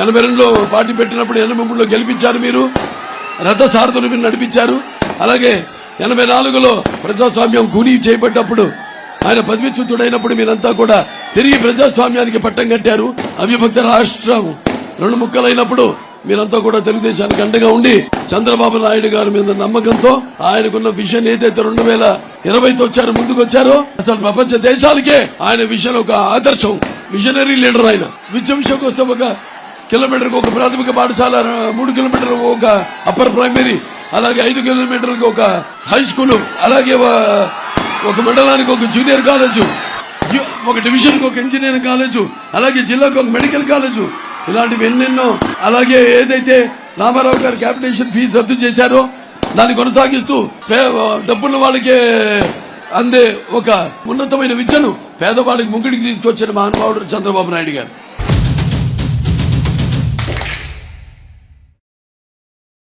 ఎనభై రెండులో పార్టీ పెట్టినప్పుడు ఎనభై మూడులో గెలిపించారు మీరు. రథ సారథులు మీరు నడిపించారు. అలాగే ఎనభై నాలుగులో ప్రజాస్వామ్యం కూనీ చేపట్టినప్పుడు ఆయన పదవిచ్యుతుడైనప్పుడు మీరంతా కూడా తిరిగి ప్రజాస్వామ్యానికి పట్టం కట్టారు. అవిభక్త రాష్ట్రం రెండు ముక్కలైనప్పుడు మీరంతా కూడా తెలుగుదేశానికి అండగా ఉండి చంద్రబాబు నాయుడు గారి మీద నమ్మకంతో ఆయనకున్న విషయం ఏదైతే రెండు వేల ఇరవైతో వచ్చారో ముందుకు వచ్చారో అసలు ప్రపంచ దేశాలకే ఆయన విషయం ఒక ఆదర్శం. విజనరీ లీడర్ ఆయన. విద్యంశకు వస్తే ఒక కిలోమీటర్కి ఒక ప్రాథమిక పాఠశాల మూడు కిలోమీటర్లకు ఒక అప్పర్ ప్రైమరీ అలాగే ఐదు కిలోమీటర్లకు ఒక హై స్కూల్ అలాగే ఒక- మండలానికి ఒక జూనియర్ కాలేజు ఒక డివిజన్కి ఒక ఇంజనీరింగ్ కాలేజు అలాగే జిల్లాకు ఒక మెడికల్ కాలేజు. ఇలాంటివి ఎన్నెన్నో అలాగే ఏదైతే రామారావు గారు క్యాపిటేషన్ ఫీజు రద్దు చేశారో దాన్ని కొనసాగిస్తూ పే- డబ్బున్న వాళ్ళకే అందే ఒక ఉన్నతమైన విద్యను పేదవాడికి ముగ్గుడికి తీసుకొచ్చిన మహానుభావుడు చంద్రబాబు నాయుడు గారు.